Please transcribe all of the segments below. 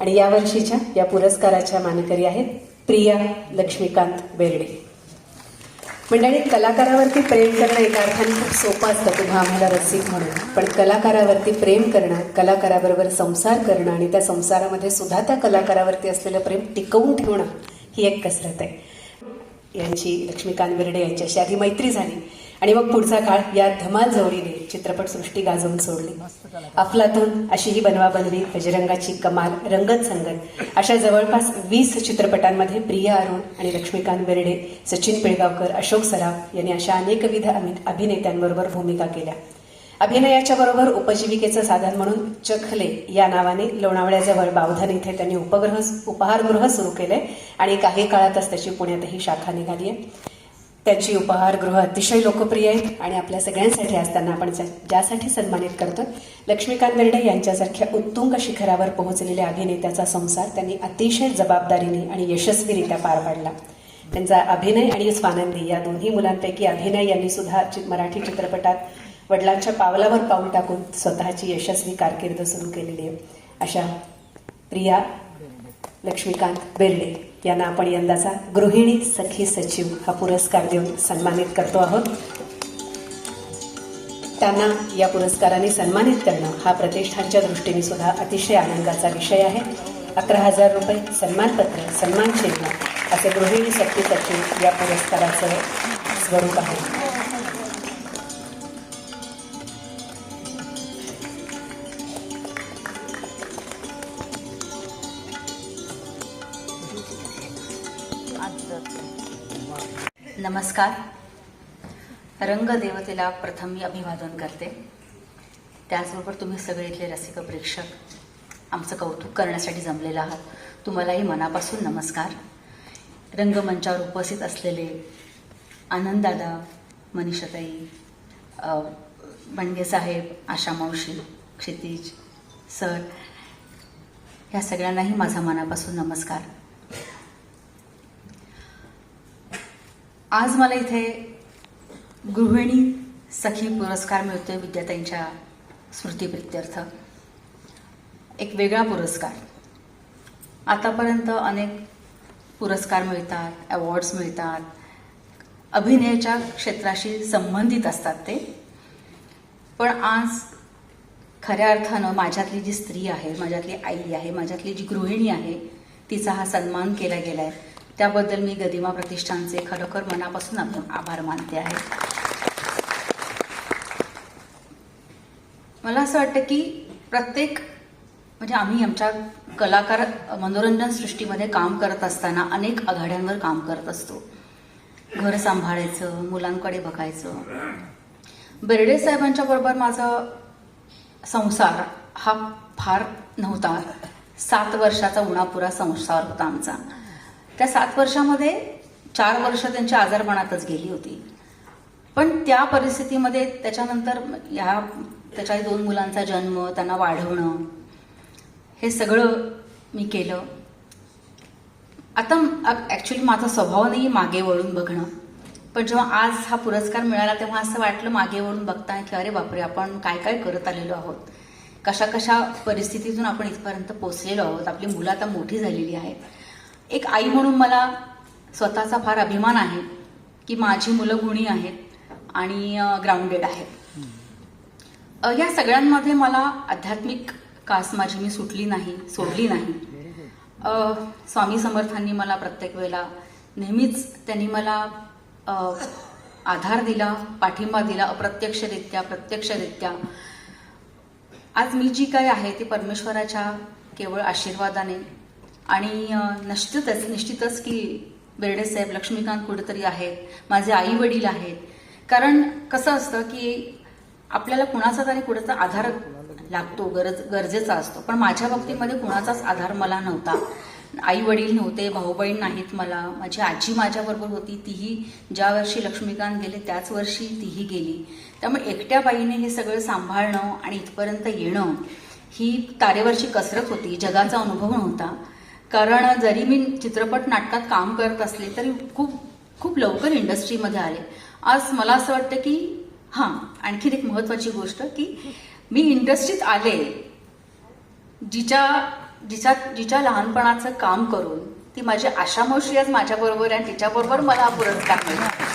आणि यावर्षीच्या या पुरस्काराच्या मानकरी आहेत प्रिया लक्ष्मीकांत बेर्डे. मंडळी कलाकारावरती प्रेम करणं एका अर्थाने खूप सोपं असतं तुम्हा आम्हाला रसिक म्हणून. पण कलाकारावरती प्रेम करणं कलाकाराबरोबर संसार करणं आणि त्या संसारामध्ये सुद्धा त्या कलाकारावरती असलेलं प्रेम टिकवून ठेवणं ही एक कसरत आहे. यांची लक्ष्मीकांत बिर्डे यांच्याशी आधी मैत्री झाली. आणि मग पुढचा काळ या धमाल जवळीने चित्रपटसृष्टी गाजवून सोडली. अफलातून अशी ही बनवाबनवी बजरंगाची कमाल रंगत संगत. अशा जवळपास वीस चित्रपटांमध्ये प्रिया अरुण आणि लक्ष्मीकांत बेर्डे सचिन पिळगावकर अशोक सराफ यांनी अशा अनेकविध अभिनेत्यांबरोबर भूमिका केल्या. अभिनयाच्या बरोबर उपजीविकेचं साधन म्हणून चखले या नावाने लोणावळ्याजवळ बावधन इथे त्यांनी उपग्रह उपहारगृह सुरू केले आणि काही काळातच त्याची पुण्यातही शाखा निघाली आहे त्याची उपहारगृह अतिशय लोकप्रिय आहेत आणि आपल्या सगळ्यांसाठी असताना आपण ज्यासाठी सन्मानित करतो लक्ष्मीकांत बेर्डे यांच्यासारख्या उत्तुंग शिखरावर पोहोचलेल्या अभिनेत्याचा संसार त्यांनी अतिशय जबाबदारीने आणि यशस्वीरित्या पार पाडला. त्यांचा अभिनय आणि स्वानंदी या दोन्ही मुलांपैकी अभिनय यांनी सुद्धा चि- मराठी चित्रपटात वडिलांच्या पावलावर पाऊल टाकून स्वतःची यशस्वी कारकीर्द सुरू केलेली आहे. अशा प्रिया लक्ष्मीकांत बेर्डे. यांना आपण यंदाचा गृहिणी सखी सचिव हा पुरस्कार देऊन सन्मानित करतो आहोत. त्यांना या पुरस्काराने सन्मानित करणं हा प्रतिष्ठानच्या दृष्टीने सुद्धा अतिशय आनंदाचा विषय आहे. अकरा हजार रुपये सन्मानपत्र सन्मान चिन्ह असे गृहिणी सखी सचिव या पुरस्काराचं स्वरूप आहे. नमस्कार. रंगदेवतेला प्रथम मी अभिवादन करते. त्याचबरोबर तुम्ही सगळे इथले रसिक प्रेक्षक आमचं कौतुक करण्यासाठी जमलेलं आहात. तुम्हालाही मनापासून नमस्कार. रंगमंचावर उपस्थित असलेले आनंददादा मनीषताई अ, साहेब आशा मावशी क्षितिज सर ह्या सगळ्यांनाही माझा मनापासून नमस्कार. आज मला इथे गृहिणी सखी पुरस्कार मिळतोय विद्याताईंच्या स्मृतीप्रित्यर्थ. एक वेगळा पुरस्कार. आतापर्यंत अनेक पुरस्कार मिळतात अवॉर्ड्स मिळतात. अभिनयाच्या क्षेत्राशी संबंधित असतात ते. पण आज खऱ्या अर्थानं माझ्यातली जी स्त्री आहे माझ्यातली आई आहे माझ्यातली जी गृहिणी आहे तिचा हा सन्मान केला गेला आहे त्याबद्दल मी गदिमा प्रतिष्ठानचे खरोखर मनापासून आभ- आभार मानते आहे. मला असं वाटतं की प्रत्येक म्हणजे आम्ही आमच्या कलाकार मनोरंजन सृष्टीमध्ये काम करत असताना अनेक आघाड्यांवर काम करत असतो. घर सांभाळायचं मुलांकडे बघायचं. बेर्डे साहेबांच्या बरोबर माझा संसार हा फार नव्हता. सात वर्षाचा उणापुरा संसार होता आमचा. त्या सात वर्षामध्ये चार वर्ष त्यांच्या आजारपणातच गेली होती. पण त्या परिस्थितीमध्ये त्याच्यानंतर ह्या त्याच्या दोन मुलांचा जन्म त्यांना वाढवणं हे सगळं मी केलं. आता ॲक्च्युली माझा स्वभाव नाही मागे वळून बघणं. पण जेव्हा आज हा पुरस्कार मिळाला तेव्हा असं वाटलं मागे वळून बघता की अरे बापरे आपण काय काय करत आलेलो आहोत. कशा कशा परिस्थितीतून आपण इथपर्यंत पोचलेलो आहोत. आपली मुलं आता मोठी झालेली आहेत. एक आई म्हणून मला स्वतःचा फार अभिमान आहे की माझी मुलं गुणी आहेत आणि ग्राउंडेड आहेत. या सगळ्यांमध्ये मला आध्यात्मिक कास माझी मी सुटली नाही सोडली नाही. स्वामी समर्थांनी मला प्रत्येक वेळेला नेहमीच त्यांनी मला आधार दिला पाठिंबा दिला अप्रत्यक्षरित्या प्रत्यक्षरित्या. आज मी जी काय आहे ती परमेश्वराच्या केवळ आशीर्वादाने आणि निश्चितच निश्चितच की बेर्डे साहेब लक्ष्मीकांत कुठेतरी आहेत माझे आई वडील आहेत. कारण कसं असतं की आपल्याला कुणाचा तरी कुणाचा आधार लागतो गरज गरजेचा असतो. पण माझ्या बाबतीमध्ये कुणाचाच आधार मला नव्हता. आई वडील नव्हते भाऊ बहीण नाहीत मला. माझी आजी माझ्याबरोबर होती तीही ज्या वर्षी लक्ष्मीकांत गेले त्याच वर्षी तीही गेली. त्यामुळे एकट्या बाईने हे सगळं सांभाळणं आणि इथपर्यंत येणं ही तारेवरची कसरत होती जगाचा अनुभव नव्हता. कारण जरी मी चित्रपट नाटकात काम करत असले तरी खूप खूप लवकर इंडस्ट्रीमध्ये आले. आज मला असं वाटतं की हां आणखीन एक महत्वाची गोष्ट की मी इंडस्ट्रीत आले जिच्या जिच्या जिच्या लहानपणाचं काम करून ती माझी आशा मावशी आज माझ्याबरोबर आणि तिच्याबरोबर मला पुरस्कार मिळतो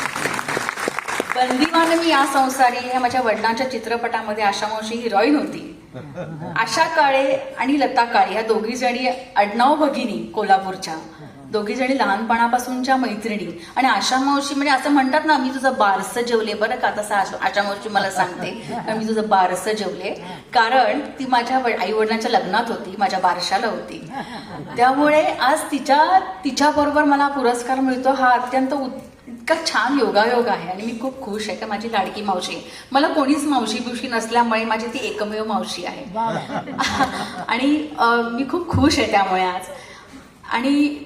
बंदीवान मी या संसारी ह्या माझ्या वडिलांच्या चित्रपटामध्ये आशामावशी हिरोईन होती. आशा काळे आणि लता काळे ह्या दोघी जणी आडनाव भगिनी कोल्हापूरच्या. दोघी जणी लहानपणापासूनच्या मैत्रिणी. आणि आशा मावशी म्हणजे असं म्हणतात ना मी तुझं बारसं जेवले. बरं का तसं आशा मावशी मला सांगते. कारण मी तुझं बारसं जेवले. कारण ती माझ्या आई वडिलांच्या लग्नात होती माझ्या बारशाला होती. त्यामुळे आज तिच्या तिच्याबरोबर मला पुरस्कार मिळतो. हा अत्यंत इतका छान योगायोग आहे आणि मी खूप खुश आहे का माझी लाडकी मावशी. मला कोणीच मावशी बिवशी नसल्यामुळे माझी ती एकमेव मावशी आहे. आणि मी खूप खुश आहे त्यामुळे आज. आणि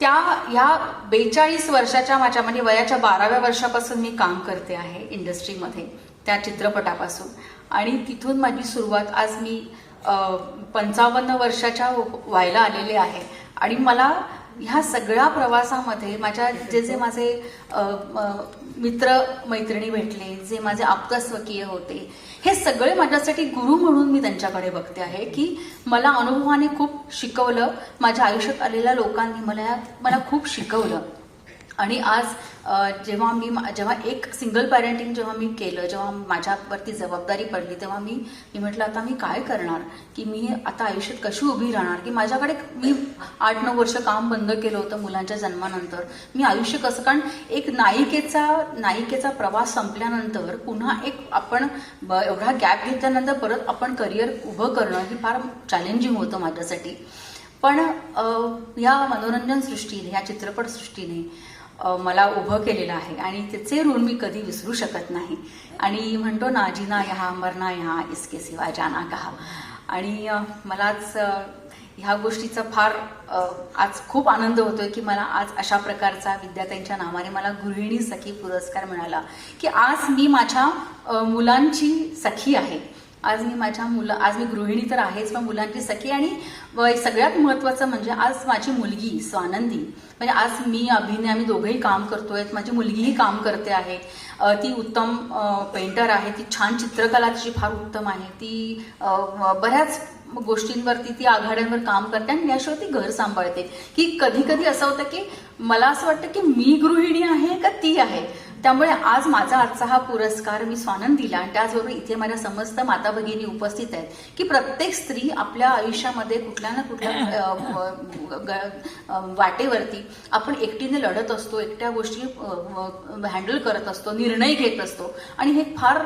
त्या ह्या बेचाळीस वर्षाच्या माझ्या म्हणजे वयाच्या बाराव्या वर्षापासून मी काम करते आहे इंडस्ट्रीमध्ये त्या चित्रपटापासून. आणि तिथून माझी सुरुवात आज मी पंचावन्न वर्षाच्या व्हायला आलेले आहे. आणि मला ह्या सगळ्या प्रवासामध्ये माझ्या जे जे माझे मित्र मैत्रिणी भेटले जे माझे आप्तस्वकीय होते हे सगळे माझ्यासाठी गुरु म्हणून मी त्यांच्याकडे बघते आहे की मला अनुभवाने खूप शिकवलं. माझ्या आयुष्यात आलेल्या लोकांनी मला मला खूप शिकवलं. आणि आज जेव्हा मी जेव्हा एक सिंगल पॅरेंटिंग जेव्हा मी केलं जेव्हा माझ्यावरती जबाबदारी पडली तेव्हा मी मी म्हटलं आता मी काय करणार? की मी आता आयुष्यात कशी उभी राहणार? की माझ्याकडे मी आठ नऊ वर्ष काम बंद केलं होतं मुलांच्या जन्मानंतर. मी आयुष्य कसं? कारण एक नायिकेचा नायिकेचा प्रवास संपल्यानंतर पुन्हा एक आपण ब- एवढा गॅप घेतल्यानंतर परत आपण करिअर उभं करणं हे फार चॅलेंजिंग होतं माझ्यासाठी. पण या मनोरंजन सृष्टीने या चित्रपटसृष्टीने मला उभं केलेलं आहे आणि त्याचे ऋण मी कधी विसरू शकत नाही. आणि म्हणतो ना जिना ह्या मरना ह्या इसके सिवा जाना कहा? आणि मलाच ह्या गोष्टीचा फार आज खूप आनंद होतोय की मला आज अशा प्रकारचा विद्यार्थ्यांच्या नावाने मला गृहिणी सखी पुरस्कार मिळाला की आज मी माझ्या मुलांची सखी आहे. आज मी माझ्या मुलं आज मी गृहिणी तर आहेच पण मुलांची सखी आणि सगळ्यात महत्त्वाचं म्हणजे आज माझी मुलगी स्वानंदी. म्हणजे आज मी अभिनय आम्ही दोघंही काम करतोय माझी मुलगीही काम करते आहे. ती उत्तम पेंटर आहे. ती छान चित्रकला तिची फार उत्तम आहे. ती बऱ्याच गोष्टींवरती ती आघाड्यांवर काम करते आणि याशिवाय ती घर सांभाळते. की कधी कधी असं होतं की मला असं वाटतं की मी गृहिणी आहे का ती आहे? त्यामुळे आज माझा आजचा हा पुरस्कार मी स्वानंद दिला आणि त्याचबरोबर इथे माझ्या समस्त माता भगिनी उपस्थित आहेत की प्रत्येक स्त्री आपल्या आयुष्यामध्ये कुठल्या ना कुठल्या वाटेवरती आपण एकटीने लढत असतो एकट्या गोष्टी हँडल करत असतो निर्णय घेत असतो. आणि हे फार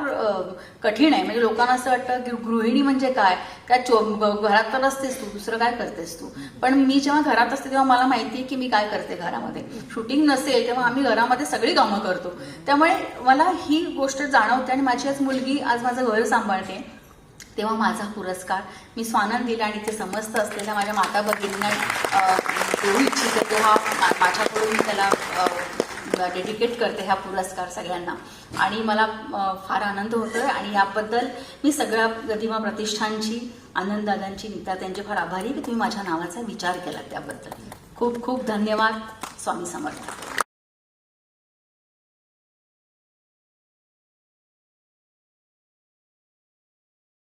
कठीण आहे. म्हणजे लोकांना असं वाटतं की गृहिणी म्हणजे काय? काय चो घरात तर असतेस तू दुसरं काय करतेस तू? पण मी जेव्हा घरात असते तेव्हा मला माहिती आहे की मी काय करते घरामध्ये. शूटिंग नसेल तेव्हा आम्ही घरामध्ये सगळी कामं करतो. त्यामुळे मला ही गोष्ट जाणवते आणि माझी आज मुलगी आज माझं घर सांभाळते. तेव्हा माझा पुरस्कार मी स्वानंद दिला आणि ते समस्त असलेल्या माझ्या माता भगिनींना देऊ इच्छिते तेव्हा माझ्याकडून मी त्याला डेडिकेट करते हा पुरस्कार सगळ्यांना. आणि मला फार आनंद होतोय आणि याबद्दल मी सगळ्या गदिमा प्रतिष्ठानची आनंददादांची नीता त्यांचे फार आभारी की तुम्ही माझ्या नावाचा विचार केला त्याबद्दल. खूप खूप धन्यवाद स्वामी समर्थ.